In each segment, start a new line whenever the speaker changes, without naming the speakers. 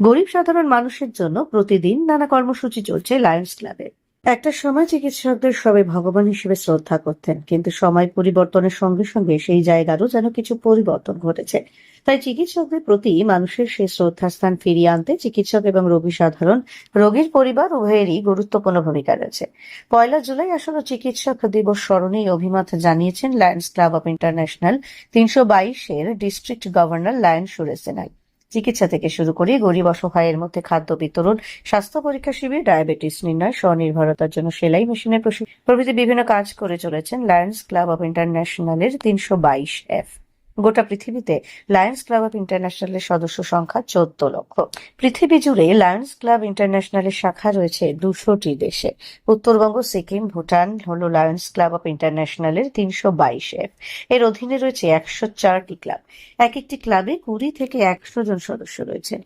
গরিব সাধারণ মানুষের জন্য প্রতিদিন নানা কর্মসূচি চলছে লায়ন্স ক্লাবে একটা সময় চিকিৎসকদের সবাই ভগবান হিসেবে শ্রদ্ধা করতেন, কিন্তু সময় পরিবর্তনের সঙ্গে সঙ্গে সেই জায়গারও যেন কিছু পরিবর্তন ঘটেছে। তাই চিকিৎসকদের প্রতি মানুষের সেই শ্রদ্ধাস্থান ফিরিয়ে আনতে চিকিৎসক এবং রোগী সাধারণ রোগীর পরিবার উভয়েরই গুরুত্বপূর্ণ ভূমিকা রয়েছে। পয়লা জুলাই আসন্ন চিকিৎসক দিবস স্মরণে অভিমত জানিয়েছেন লায়ন্স ক্লাব অব ইন্টারন্যাশনাল তিনশো বাইশের ডিস্ট্রিক্ট গভর্নর লায়ন সুরেশ সেনাই চিকিৎসা থেকে শুরু করে গরিব অসহায়ের মধ্যে খাদ্য বিতরণ, স্বাস্থ্য পরীক্ষা শিবির, ডায়াবেটিস নির্ণয়, স্বনির্ভরতার জন্য সেলাই মেশিনের প্রভৃতি বিভিন্ন কাজ করে চলেছেন লায়ন্স ক্লাব অব ইন্টারন্যাশনালের তিনশো বাইশ এফ গোটা পৃথিবীতে লায়ন্স ক্লাব অফ ইন্টারন্যাশনালের সদস্য সংখ্যা চোদ্দ লক্ষ। পৃথিবী জুড়ে লায়ন্স ক্লাব ইন্টারন্যাশনালের শাখা রয়েছে দুশোটি দেশে। উত্তরবঙ্গ, সিকিম, ভুটান হল লায়ন্স ক্লাব অফ ইন্টারন্যাশনালের তিনশো বাইশ এফ। এর অধীনে রয়েছে একশো চারটি ক্লাব। এক একটি ক্লাবে কুড়ি থেকে একশো জন সদস্য রয়েছে।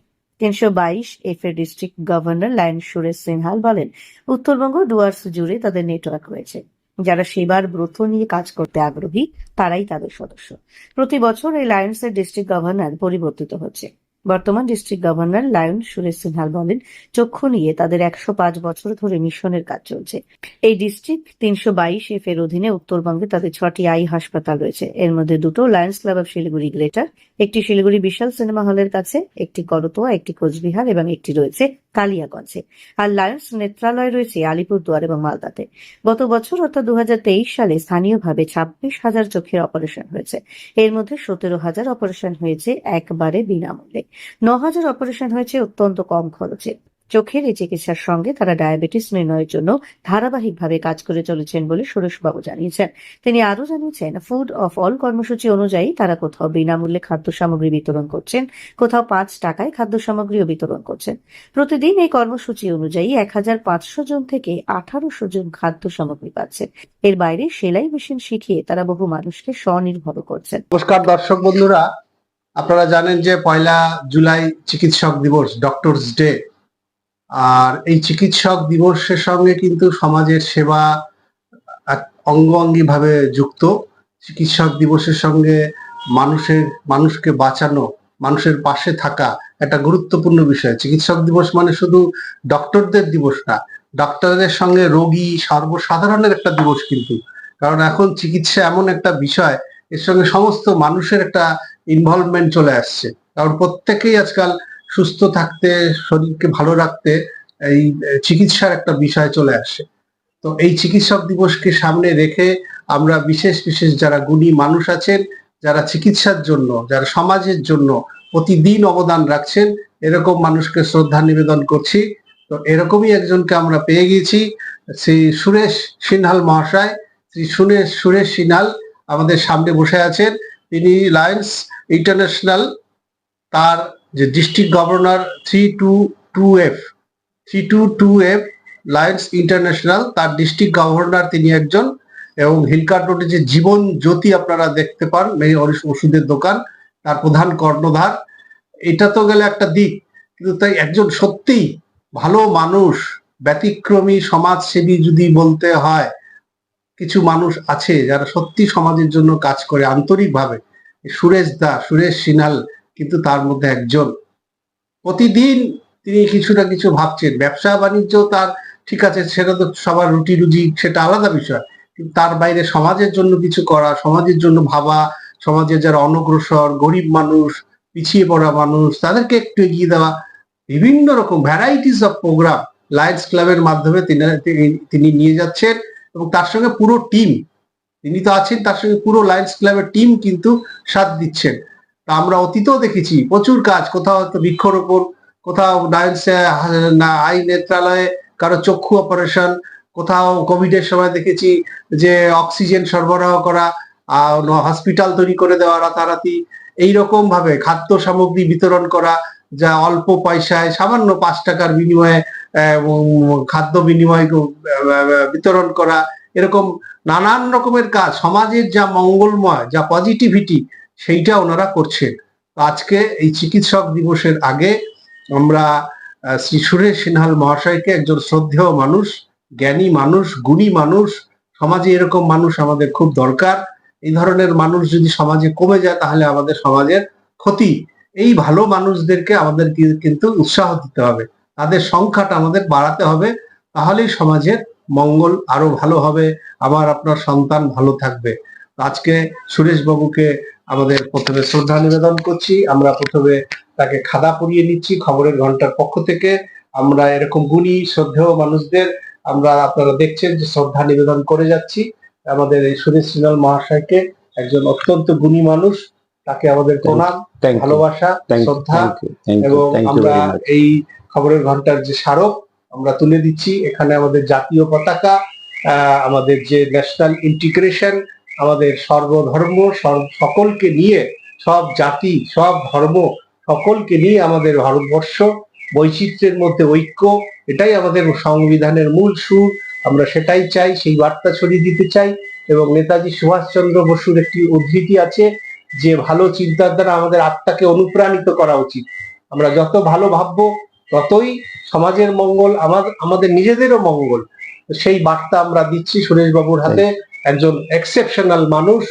তিনশো বাইশ এফ এর district governor lion Suresh Singhal বলেন, উত্তরবঙ্গ ডুয়ার্স জুড়ে তাদের নেটওয়ার্ক রয়েছে। যারা সেবার ব্রত নিয়ে কাজ করতে আগ্রহী, তারাই তাদের সদস্য। প্রতি বছর এই লায়ন্সের ডিস্ট্রিক্ট গভর্নর পরিবর্তিত হচ্ছে। বর্তমান district governor lion Suresh Singhal বলেন, চক্ষু নিয়ে তাদের একশো পাঁচ বছর ধরে মিশনের কাজ চলছে। এই ডিস্ট্রিক্ট তিনশো বাইশ এফ এর অধীনে উত্তরবঙ্গে তাদের ছটি আই হাসপাতাল রয়েছে। এর মধ্যে দুটো Lions club of Siliguri greater, একটি শিলিগুড়ি বিশাল সিনেমা হলের কাছে, একটি করতোয়া, একটি কোচবিহার এবং একটি রয়েছে কালিয়াগঞ্জে। আর লায়ন্স নেত্রালয় রয়েছে আলিপুরদুয়ার এবং মালদাতে। গত বছর অর্থাৎ দু হাজার তেইশ সালে স্থানীয়ভাবে ছাব্বিশ হাজার চোখের অপারেশন হয়েছে। এর মধ্যে সতেরো হাজার অপারেশন হয়েছে একবারে বিনামূল্যে। ন হাজার অপারেশন হয়েছে অত্যন্ত কম খরচে। চোখের এই চিকিৎসার সঙ্গে তারা ডায়াবেটিস নির্ণয়ের জন্য ধারাবাহিকভাবে কাজ করে চলেছেন বলে সুরেশবাবু জানিয়েছেন। তিনি আরও জানিয়েছেন ফুড অফ অল কর্মসূচি অনুযায়ী তারা কোথাও বিনামূল্যে খাদ্য সামগ্রী বিতরণ করছেন, কোথাও পাঁচ টাকায় খাদ্য সামগ্রীও বিতরণ করছেন। প্রতিদিন এই কর্মসূচি অনুযায়ী এক হাজার পাঁচশো জন থেকে আঠারোশো জন খাদ্য সামগ্রী পাচ্ছেন। এর বাইরে সেলাই মেশিন শিখিয়ে তারা বহু মানুষকে স্বনির্ভর করছেন।
নমস্কার দর্শক বন্ধুরা, আপনারা জানেন যে পয়লা জুলাই চিকিৎসক দিবস ডক্টরস ডে আর এই চিকিৎসক দিবসের সঙ্গে কিন্তু সমাজের সেবা এক অঙ্গ ভাবে যুক্ত। চিকিৎসক দিবসের সঙ্গে মানুষের, মানুষকে বাঁচানো, মানুষের পাশে থাকা একটা গুরুত্বপূর্ণ বিষয়। চিকিৎসক দিবস মানে শুধু ডক্টরদের দিবস না, ডক্টরদের সঙ্গে রোগী সর্বসাধারণের একটা দিবস কিন্তু। কারণ এখন চিকিৎসা এমন একটা বিষয়, এর সঙ্গে সমস্ত মানুষের একটা ইনভলভমেন্ট চলে আসছে। কারণ প্রত্যেকেই আজকাল সুস্থ থাকতে, শরীরকে ভালো রাখতে এই চিকিৎসার একটা বিষয় চলে আসে। তো এই চিকিৎসক দিবসকে সামনে রেখে আমরা বিশেষ বিশেষ যারা গুণী মানুষ আছেন, যারা চিকিৎসার জন্য, যারা সমাজের জন্য প্রতিদিন অবদান রাখছেন, এরকম মানুষকে শ্রদ্ধা নিবেদন করছি। তো এরকমই একজনকে আমরা পেয়ে গিয়েছি, শ্রী সুরেশ সিনহাল মহাশয়। শ্রী সুরেশ সুরেশ সিনহাল আমাদের সামনে বসে আছেন। তিনি লায়ন্স ইন্টারন্যাশনাল তার যে district governor three two two F three two two F Lions international তার ডিস্ট্রিক্ট গভর্নর তিনি একজন এবং হিলকার রোডে যে জীবন জ্যোতি আপনারা দেখতে পান এই ওষুধের দোকান, তার প্রধান কর্ণধার, এটা তো গেলে একটা দিক, কিন্তু তাই একজন সত্যিই ভালো মানুষ, ব্যতিক্রমী সমাজসেবী যদি বলতে হয়, কিছু মানুষ আছে যারা সত্যি সমাজের জন্য কাজ করে আন্তরিকভাবে। সুরেশ দা, সুরেশ সিনহাল কিন্তু তার মধ্যে একজন। প্রতিদিন তিনি কিছু না কিছু ভাবছেন। ব্যবসা বাণিজ্য তার, ঠিক আছে, সেটা তো সবার রুটি রুজি সেটা আলাদা বিষয়। কিন্তু তার বাইরে সমাজের জন্য কিছু করা, সমাজের জন্য ভাবা, সমাজের যারা অনগ্রসর, গরিব মানুষ, পিছিয়ে পড়া মানুষ, তাদেরকে একটু এগিয়ে দেওয়া, বিভিন্ন রকম ভ্যারাইটিস অফ প্রোগ্রাম লায়ন্স ক্লাবের মাধ্যমে তিনি তিনি নিয়ে যাচ্ছেন এবং তার সঙ্গে পুরো টিম তিনি তো আছেন, তার সঙ্গে পুরো লায়ন্স ক্লাবের টিম কিন্তু সাথ দিচ্ছেন। তা আমরা অতীতেও দেখেছি, প্রচুর কাজ, কোথাও হয়তো বৃক্ষরোপণ, কোথাও আই নেত্রালয়ে কারও চক্ষু অপারেশন কোথাও কোভিডের সময় দেখেছি যে অক্সিজেন সরবরাহ করা হসপিটাল তৈরি করে দেওয়া রাতারাতি এইরকম ভাবে খাদ্য সামগ্রী বিতরণ করা, যা অল্প পয়সায় সামান্য পাঁচ টাকার বিনিময়ে খাদ্য বিনিময় বিতরণ করা, এরকম নানান রকমের কাজ, সমাজের যা মঙ্গলময়, যা পজিটিভিটি সেইটা ওনারা করছেন। আজকে এই চিকিৎসক দিবসের আগে আমরা শ্রী সুরেশ সিনহাল মহাশয়কে একজন শ্রদ্ধেয় মানুষ, জ্ঞানী মানুষ, গুণী মানুষ, সমাজে এরকম মানুষ আমাদের খুব দরকার। এই ধরনের মানুষ যদি সমাজে কমে যায় তাহলে আমাদের সমাজের ক্ষতি। এই ভালো মানুষদেরকে আমাদের কিন্তু উৎসাহ দিতে হবে। তাদের সংখ্যাটা আমাদের বাড়াতে হবে। তাহলেই সমাজের মঙ্গল আরও ভালো হবে। আমার আপনার সন্তান ভালো থাকবে। আজকে সুরেশ বাবুকে আমাদের প্রথমে শ্রদ্ধা নিবেদন করছি। আমরা প্রথমে তাকে খাদা পরিয়ে নিচ্ছি খবরের ঘণ্টার পক্ষ থেকে। আমরা এরকম গুণী শ্রদ্ধেয় মানুষদের আমরা আপনারা দেখছেন যে শ্রদ্ধা নিবেদন করে যাচ্ছি। আমাদের এই সুরেশ সিনাল মহাশয়কে একজন অত্যন্ত গুণী মানুষ। তাকে আমাদের প্রণাম ভালোবাসা শ্রদ্ধা এবং আমরা এই খবরের ঘণ্টার যে স্মারক আমরা তুলে দিচ্ছি। এখানে আমাদের জাতীয় পতাকা আহ, আমাদের যে ন্যাশনাল ইন্টিগ্রেশন আমাদের সর্বধর্ম সকলকে নিয়ে, সব জাতি, সব ধর্ম সকলকে নিয়ে আমাদের ভারতবর্ষ বৈচিত্র্যের মধ্যে ঐক্য, এটাই আমাদের সংবিধানের মূল সুর। আমরা সেটাই চাই, সেই বার্তা ছড়িয়ে দিতে চাই এবং নেতাজি সুভাষচন্দ্র বসুর একটি উদ্ধৃতি আছে যে, ভালো চিন্তার দ্বারা আমাদের আত্মাকে অনুপ্রাণিত করা উচিত। আমরা যত ভালো ভাববো, ততই সমাজের মঙ্গল আমাদের নিজেদেরও মঙ্গল। সেই বার্তা আমরা দিচ্ছি সুরেশ বাবুর হাতে। একজন এক্সেপশনাল মানুষ।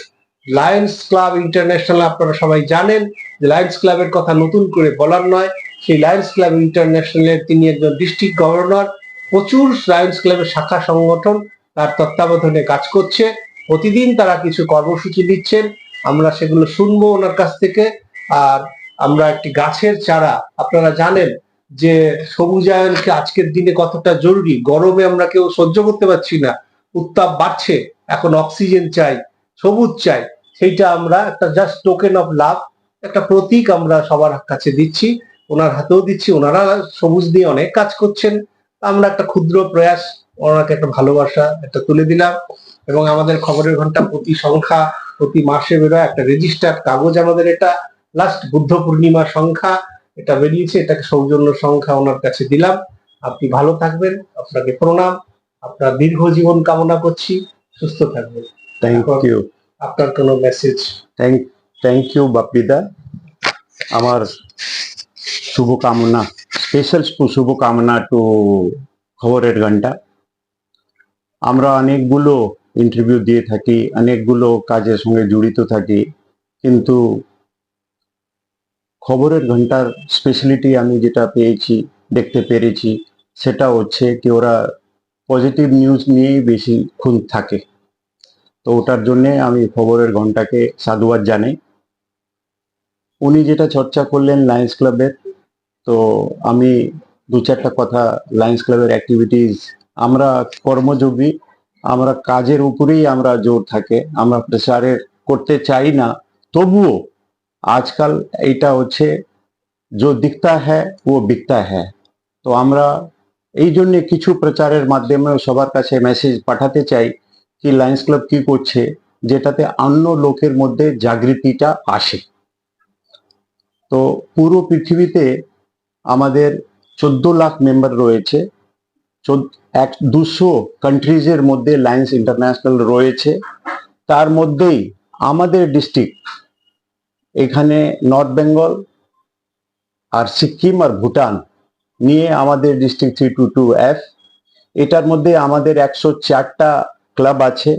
লায়ন্স ক্লাব ইন্টারন্যাশনাল আপনারা সবাই জানেন যে লায়ন্স ক্লাবের কথা নতুন করে বলার নয়। সেই লায়ন্স ক্লাব ইন্টারন্যাশনালের তিনি একজন ডিস্ট্রিক্ট গভর্নর প্রচুর লায়ন্স ক্লাবের শাখা সংগঠন তার তত্ত্বাবধানে কাজ করছে। প্রতিদিন তারা কিছু কর্মসূচি দিচ্ছেন আমরা সেগুলো শুনব ওনার কাছ থেকে। আর আমরা একটি গাছের চারা, আপনারা জানেন যে সবুজায়নকে আজকের দিনে কতটা জরুরি, গরমে আমরা কেউ সহ্য করতে পারছি না। উত্তাপ বাড়ছে। এখন অক্সিজেন চাই, সবুজ চাই, সেইটা আমরা একটা জাস্ট টোকেন অফ লাভ একটা প্রতীক আমরা সবার কাছে দিচ্ছি, ওনার হাতেও দিচ্ছি, ওনারা সবুজ দিয়ে অনেক কাজ করছেন। আমরা একটা ক্ষুদ্র প্রয়াস, ওনাকে একটা ভালোবাসা একটা তুলে দিলাম এবং আমাদের খবরের ঘণ্টা প্রতি সংখ্যা, প্রতি মাসে বেরোয় একটা রেজিস্টার্ড কাগজ আমাদের এটা। লাস্ট বুদ্ধ পূর্ণিমা সংখ্যা, এটা বেরিয়েছে, এটাকে সৌজন্য সংখ্যা ওনার কাছে দিলাম। আপনি ভালো থাকবেন, আপনাকে প্রণাম, আপনার দীর্ঘ জীবন কামনা করছি। সুস্থ থাকবেন
থ্যাংক ইউ
আপনার কোনো মেসেজ
থ্যাংক থ্যাংক ইউ বাপ্পিদা। আমার শুভকামনা স্পেশাল শুভকামনা টু খবরের ঘণ্টা আমরা অনেকগুলো ইন্টারভিউ দিয়ে থাকি অনেকগুলো কাজের সঙ্গে জড়িত থাকি কিন্তু খবরের ঘণ্টার স্পেশালিটি আমি যেটা পেয়েছি দেখতে পেরেছি সেটা হচ্ছে কি ওরা পজিটিভ নিউজ নিয়েই বেশিক্ষণ থাকে তো ওটার জন্যে আমি খবরের ঘন্টাকে সাধুবাদ জানাই উনি যেটা চর্চা করলেন লায়ন্স ক্লাবের তো আমি দু চারটা কথা লায়ন্স ক্লাবের অ্যাক্টিভিটিস আমরা কর্মযোগী আমরা কাজের উপরেই আমরা জোর থাকে আমরা প্রেসারের করতে চাই না তবুও আজকাল এইটা হচ্ছে जो दिखता है वो बिकता है তো আমরা এই জন্য কিছু প্রচারের মাধ্যমে সবার কাছে মেসেজ পাঠাতে চাই কি লায়ন্স ক্লাব কি করছে, যেটাতে অন্য লোকের মধ্যে জাগৃতিটা আসে। তো পুরো পৃথিবীতে আমাদের চোদ্দ লাখ মেম্বার রয়েছে এক, দুশো কান্ট্রিজের মধ্যে লায়ন্স ইন্টারন্যাশনাল রয়েছে। তার মধ্যেই আমাদের ডিস্ট্রিক্ট এখানে নর্থ বেঙ্গল আর সিকিম আর ভুটান নিয়ে আমাদের district three two two F এটার মধ্যে আমাদের একশো চারটা ক্লাব আছে।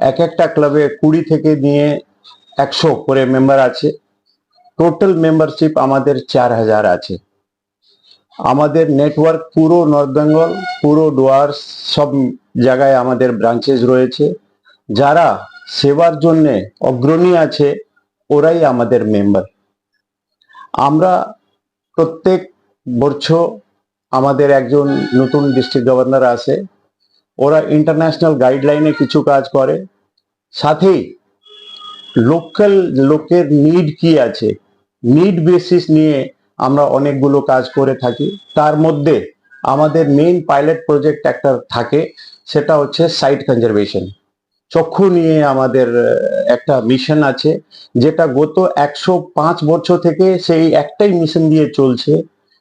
এক একটা ক্লাবে কুড়ি থেকে নিয়ে একশো করে মেম্বার আছে। টোটাল মেম্বারশিপ আমাদের চার হাজার আছে। আমাদের নেটওয়ার্ক পুরো নর্থ বেঙ্গল পুরো ডুয়ার্স সব জায়গায় আমাদের ব্রাঞ্চেস রয়েছে। যারা সেবার জন্যে অগ্রণী আছে, ওরাই আমাদের মেম্বার আমরা প্রত্যেক বছর আমাদের একজন নতুন ডিস্ট্রিক্ট গভর্নর আসে ওরা ইন্টারন্যাশনাল গাইডলাইনে কিছু কাজ করে। সাথেই লোকাল লোকের নিড কি আছে? নিড বেসিস নিয়ে আমরা অনেকগুলো কাজ করে থাকি। তার মধ্যে আমাদের মেইন পাইলট প্রজেক্ট একটা থাকে, সেটা হচ্ছে সাইট কনজারভেশন চক্ষু নিয়ে আমাদের একটা মিশন আছে, যেটা গত একশো পাঁচ বছর থেকে সেই একটাই মিশন দিয়ে চলছে।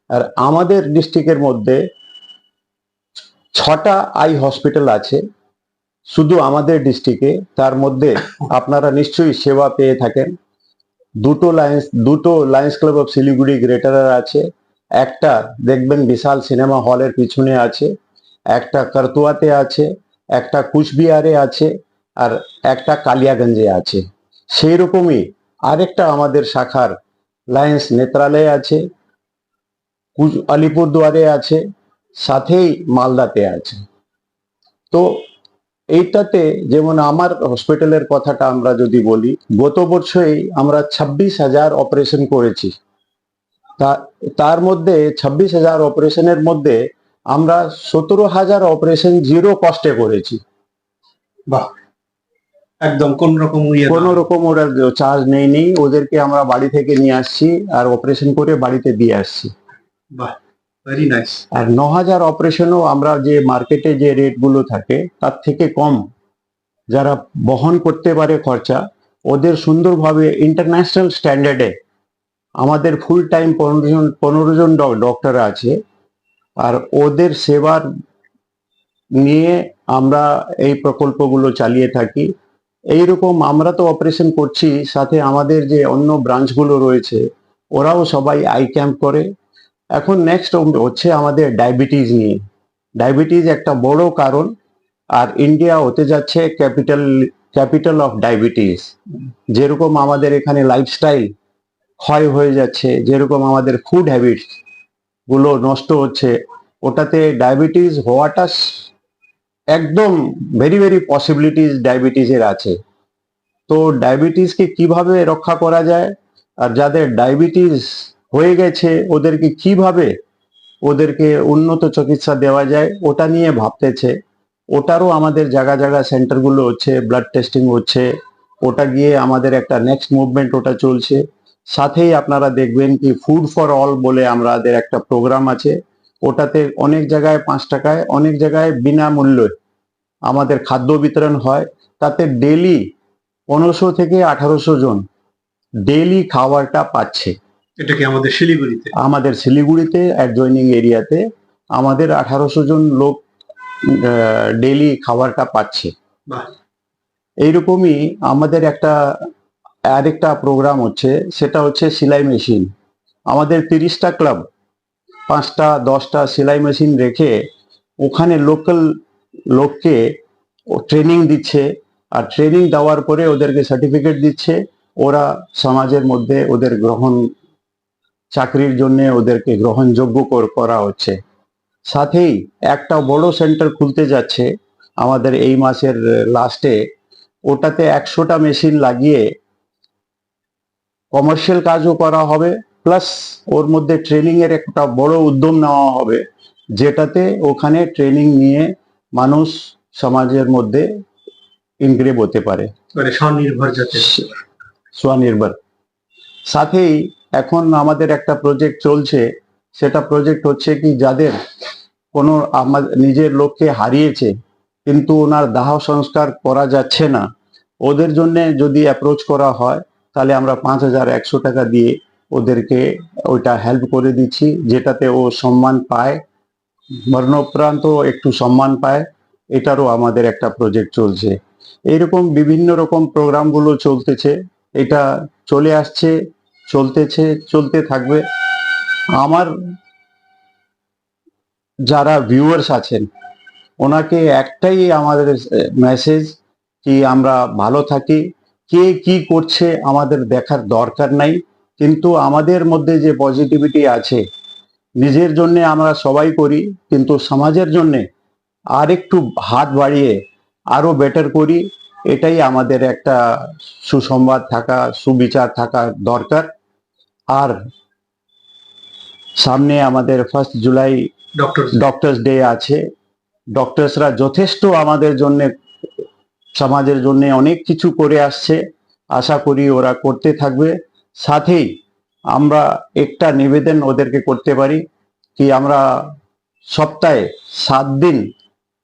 আর আমাদের ডিস্ট্রিক্টের মধ্যে ছটা আই হসপিটাল আছে, শুধু আমাদের ডিস্ট্রিক্টে। তার মধ্যে আপনারা নিশ্চয়ই সেবা পেয়ে থাকেন। দুটো লায়ন্স দুটো লায়ন্স ক্লাব অফ শিলিগুড়ি গ্রেটারের আছে। একটা দেখবেন বিশাল সিনেমা হলের পিছনে আছে, একটা করতুয়াতে আছে, একটা কুচবিহারে আছে, আর একটা কালিয়াগঞ্জে আছে। সেই রকমই আরেকটা আমাদের শাখার লায়েন্স নেত্রালয়ে আছে। আলিপুরদুয়ারে আছে সাথেই মালদাতে আছে। তো এইটাতে যেমন আমার হসপিটালের কথাটা আমরা যদি বলি গত বছরেই আমরা ছাব্বিশ হাজার অপারেশন করেছি। তার মধ্যে ছাব্বিশ হাজার অপারেশনের মধ্যে আমরা সতেরো হাজার অপারেশন জিরো কস্টে করেছি।
বাহ একদম কোন রকম ইয়ে
কোনো রকম ওরা চার্জ নেয়নি ওদেরকে আমরা বাড়ি থেকে নিয়ে আসছি আর অপারেশন করে বাড়িতে দিয়ে আসছি।
বাহ ভেরি নাইস
আর ন হাজার অপারেশনও আমরা যে মার্কেটে যে রেটগুলো থাকে, তার থেকে কম যারা বহন করতে পারে খরচা, ওদের সুন্দরভাবে ইন্টারন্যাশনাল স্ট্যান্ডার্ডে আমাদের ফুল টাইম পনেরো জন পনেরো জন ডক্টর আছে। আর ওদের সেবার নিয়ে আমরা এই প্রকল্পগুলো চালিয়ে থাকি। এইরকম আমরা তো অপারেশন করছি, সাথে আমাদের যে অন্য ব্রাঞ্চগুলো রয়েছে, ওরাও সবাই আই ক্যাম্প করে। এখন নেক্সট হচ্ছে আমাদের ডায়াবেটিস নিয়ে। ডায়াবেটিস একটা বড় কারণ, আর ইন্ডিয়া হতে যাচ্ছে ক্যাপিটাল ক্যাপিটাল অফ ডায়াবেটিস যেরকম আমাদের এখানে লাইফস্টাইল ক্ষয় হয়ে যাচ্ছে, যেরকম আমাদের ফুড হ্যাবিটসগুলো নষ্ট হচ্ছে, ওটাতে ডায়াবেটিস হওয়াটা একদম ভেরি ভেরি পসিবিলিটিস ডায়াবেটিসের আছে। তো ডায়াবেটিসকে কীভাবে রক্ষা করা যায়? আর যাদের ডায়াবেটিস হয়ে গেছে, ওদেরকে কীভাবে ওদেরকে উন্নত চিকিৎসা দেওয়া যায়, ওটা নিয়ে ভাবতেছে। ওটারও আমাদের জায়গা জায়গা সেন্টারগুলো হচ্ছে ব্লাড টেস্টিং হচ্ছে, ওটা গিয়ে আমাদের একটা নেক্সট মুভমেন্ট ওটা চলছে। সাথেই আপনারা দেখবেন কি ফুড ফর অল বলে আমাদের একটা প্রোগ্রাম আছে। ওটাতে অনেক জায়গায় পাঁচ টাকায়, অনেক জায়গায় বিনামূল্যে আমাদের খাদ্য বিতরণ হয়। তাতে ডেলি পনেরোশো থেকে আঠারোশো জন ডেলি খাবারটা পাচ্ছে।
এটা কি আমাদের শিলিগুড়িতে?
আমাদের শিলিগুড়িতে অ্যাডজয়নিং এরিয়াতে আমাদের আঠারোশো জন লোক ডেলি খাবারটা পাচ্ছে। এইরকমই আমাদের একটা আরেকটা প্রোগ্রাম হচ্ছে সেটা হচ্ছে সেলাই মেশিন আমাদের তিরিশটা ক্লাব পাঁচটা দশটা সেলাই মেশিন রেখে ওখানে লোকাল লোককে ট্রেনিং দিচ্ছে। আর ট্রেনিং দেওয়ার পরে ওদেরকে সার্টিফিকেট দিচ্ছে। ওরা সমাজের মধ্যে ওদের গ্রহণ চাকরির জন্য ওদেরকে গ্রহণযোগ্য করা হচ্ছে। সাথেই একটা বড় সেন্টার খুলতে যাচ্ছে। আমাদের এই মাসের লাস্টে ওটাতে একশোটা মেশিন লাগিয়ে কমার্শিয়াল কাজও করা হবে প্লাস ওর মধ্যে ট্রেনিং এর একটা বড় উদ্যম নেওয়া হবে যেটাতে ওখানে ট্রেনিং নিয়ে মানুষ সমাজের মধ্যে ইনগ্রেভ হতে পারে।
মানে স্বনির্ভর
স্বনির্ভর। সাথেই এখন আমাদের একটা প্রজেক্ট চলছে। সেটা প্রজেক্ট হচ্ছে কি, যাদের কোনো নিজের লোককে হারিয়েছে, কিন্তু ওনার দাহ সংস্কার করা যাচ্ছে না। ওদের জন্য যদি অ্যাপ্রোচ করা হয়, তাহলে আমরা পাঁচ হাজার একশো টাকা দিয়ে ওদেরকে ওইটা হেল্প করে দিচ্ছি, যেটাতে ও সম্মান পায়। মরণোপরান্ত একটু সম্মান পায়। এটারও আমাদের একটা প্রজেক্ট চলছে। এইরকম বিভিন্ন রকম প্রোগ্রামগুলো চলতেছে। এটা চলে আসছে। চলতেছে, চলতে থাকবে। আমার যারা ভিউয়ার্স আছেন, ওনাকে একটাই আমাদের মেসেজ কি আমরা ভালো থাকি, কে কি করছে আমাদের দেখার দরকার নাই। কিন্তু আমাদের মধ্যে যে পজিটিভিটি আছে, নিজের জন্য আমরা সবাই করি, কিন্তু সমাজের জন্য আর একটু হাত বাড়িয়ে আরও বেটার করি, এটাই আমাদের একটা সুসংবাদ থাকা, সুবিচার থাকা দরকার। আর সামনে আমাদের first July
doctor
doctors day আছে। ডক্টরসরা যথেষ্ট আমাদের জন্য সমাজের জন্য অনেক কিছু করে আসছে। আশা করি ওরা করতে থাকবে। সাথেই আমরা একটা নিবেদন ওদেরকে করতে পারি কি আমরা সপ্তাহে সাত দিন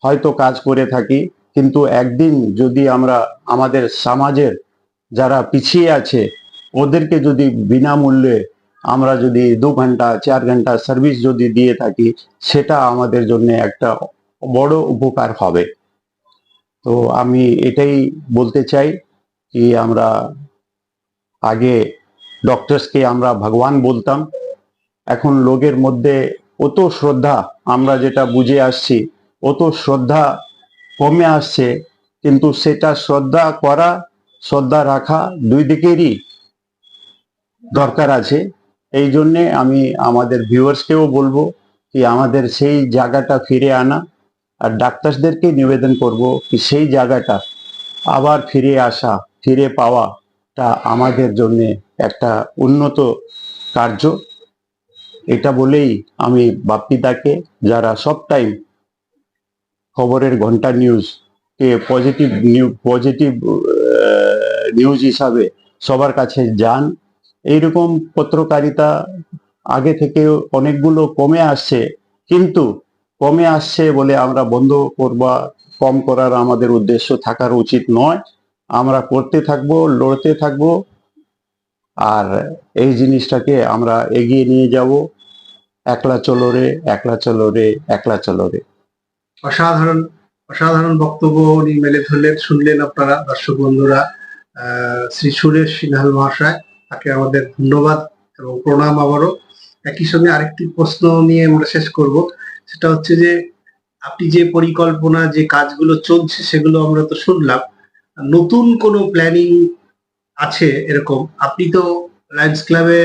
হয়তো কাজ করে থাকি কিন্তু একদিন যদি আমরা আমাদের সমাজের যারা পিছিয়ে আছে ওদেরকে যদি বিনামূল্যে আমরা যদি দু ঘণ্টা, চার ঘণ্টা সার্ভিস যদি দিয়ে থাকি, সেটা আমাদের জন্য একটা বড় উপকার হবে। তো আমি এটাই বলতে চাই কি আমরা আগে ডক্টরসকে আমরা ভগবান বলতাম। এখন লোকের মধ্যে অত শ্রদ্ধা, আমরা যেটা বুঝে আসছি, অত শ্রদ্ধা কমে আসছে, কিন্তু সেটা শ্রদ্ধা করা, শ্রদ্ধা রাখা দুই দিকেরই। দরকার আছে। এই জন্যে আমি আমাদের ভিউয়ার্সকেও বলব কি আমাদের সেই জায়গাটা ফিরে আনা আর ডাক্তারদেরকে নিবেদন করব কি সেই জায়গাটা আবার ফিরে আসা, ফিরে পাওয়াটা আমাদের জন্য একটা উন্নত কার্য। এটা বলেই আমি বাপ্পিদাকে যারা সব টাইম খবরের ঘণ্টা নিউজ কে পজিটিভ নিউ, পজিটিভ নিউজ হিসাবে সবার কাছে যান এইরকম পত্রকারিতা আগে থেকে অনেকগুলো কমে আসছে, কিন্তু কমে আসছে বলে আমরা বন্ধ করবা কম করার আমাদের উদ্দেশ্য থাকার উচিত নয়। আমরা করতে থাকব, লড়তে থাকব, আর এই জিনিসটাকে আমরা এগিয়ে নিয়ে যাব, একলা চলো রে একলা চলো রে একলা চলো রে
অসাধারণ অসাধারণ বক্তব্য উনি মেলে ধরলেন, শুনলেন আপনারা দর্শক বন্ধুরা শ্রী সুরেশ সিনহাল মহাশয়। তাকে আমাদের ধন্যবাদ এবং প্রণাম আবারও। একই সঙ্গে আরেকটি প্রশ্ন নিয়ে আমরা শেষ করব। সেটা হচ্ছে যে, আপনি যে পরিকল্পনা, যে কাজগুলো চলছে সেগুলো আমরা তো শুনলাম, নতুন কোনো প্ল্যানিং আছে এরকম? আপনি তো লায়ন্স ক্লাবে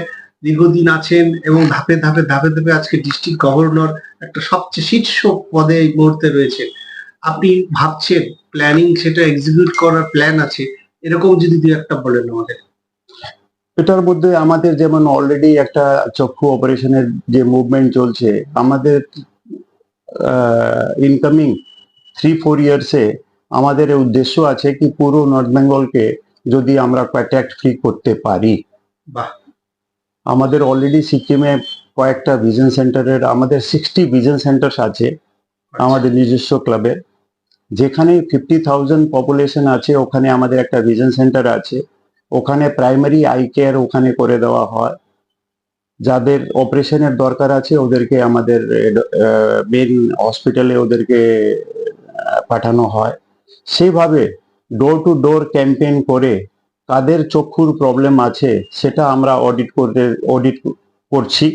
দীর্ঘদিন আছেন এবং ধাপে ধাপে ধাপে ধাপে আজকে ডিস্ট্রিক্ট গভর্নর একটা সবচেয়ে শীর্ষ পদে এই মুহূর্তে রয়েছে আপনি ভাবছেন প্ল্যানিং সেটা এক্সিকিউট করার প্ল্যান আছে, এরকম যদি দু একটা বলেন আমাদের।
এটার মধ্যে আমাদের যেমন অলরেডি একটা চক্ষু অপারেশনের যে মুভমেন্ট চলছে আমাদের ইনকামিং থ্রি ফোর ইয়ার্সে আমাদের উদ্দেশ্য আছে কি পুরো নর্থ বেঙ্গলকে যদি আমরা কন্ট্যাক্ট ফ্রি করতে পারি।
বাহ।
আমাদের অলরেডি সিকিমে কয়েকটা ভিজন সেন্টারের আমাদের সিক্সটি ভিজন সেন্টার আছে আমাদের নিজস্ব ক্লাবে যেখানে ফিফটি থাউজেন্ড পপুলেশন আছে ওখানে আমাদের একটা ভিজন সেন্টার আছে। ওখানে প্রাইমারি আই কেয়ার ওখানে করে দেওয়া হয়। যাদের অপারেশনের দরকার আছে, ওদেরকে আমাদের মেন হসপিটালে ওদেরকে পাঠানো হয়। সেভাবে ডোর টু ডোর ক্যাম্পেইন করে কাদের চক্ষুর প্রবলেম আছে, সেটা আমরা অডিট করতে অডিট করছি।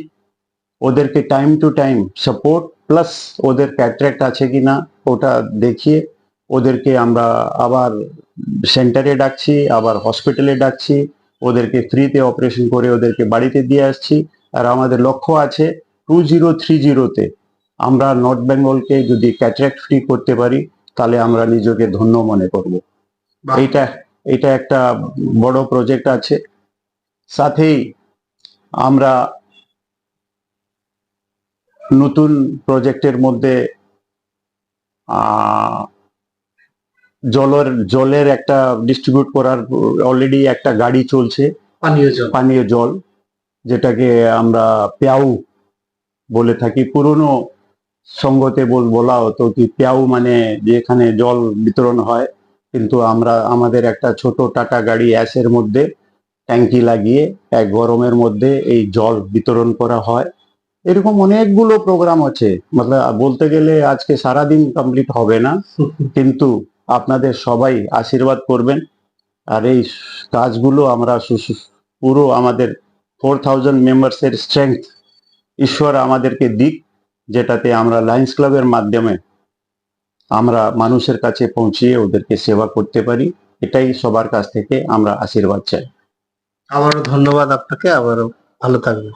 ওদেরকে time to time support plus ওদের ক্যাট্রাক্ট আছে কিনা, ওটা দেখিয়ে ওদেরকে আমরা আবার সেন্টারে ডাকছি আবার হসপিটালে ডাকছি ওদেরকে ফ্রিতে অপারেশন করে ওদেরকে বাড়িতে দিয়ে আসছি। আর আমাদের লক্ষ্য আছে টু জিরো থ্রি জিরোতে আমরা নর্থ বেঙ্গলকে যদি ক্যাট্রাক্ট ফ্রি করতে পারি তাহলে আমরা নিজেকে ধন্য মনে করব। এইটা এটা একটা বড় প্রজেক্ট আছে। সাথেই আমরা নতুন প্রজেক্টের মধ্যে আহ, জলের জলের একটা ডিস্ট্রিবিউট করার অলরেডি একটা গাড়ি চলছে।
পানীয় জল।
পানীয় জল যেটাকে আমরা পেয়াউ বলে থাকি। পুরনো সঙ্গতে বল বলা হতো কি পেয়াউ মানে যেখানে জল বিতরণ হয় কিন্তু আমরা আমাদের একটা ছোট টাটা গাড়ি অ্যাসের মধ্যে ট্যাঙ্কি লাগিয়ে এক গরমের মধ্যে এই জল বিতরণ করা হয়। এরকম অনেকগুলো প্রোগ্রাম আছে। মানে বলতে গেলে আজকে সারাদিন কমপ্লিট হবে না। কিন্তু আপনাদের সবাই আশীর্বাদ করবেন। আর এই কাজগুলো আমরা পুরো আমাদের ফোর থাউজেন্ড মেম্বার্সের স্ট্রেংথ ঈশ্বর আমাদেরকে দিক, যেটাতে আমরা লায়ন্স ক্লাবের মাধ্যমে আমরা মানুষের কাছে পৌঁছিয়ে ওদেরকে সেবা করতে পারি। এটাই সবার কাছ থেকে আমরা আশীর্বাদ চাই।
আবারও ধন্যবাদ আপনাকে, আবারও ভালো থাকবেন।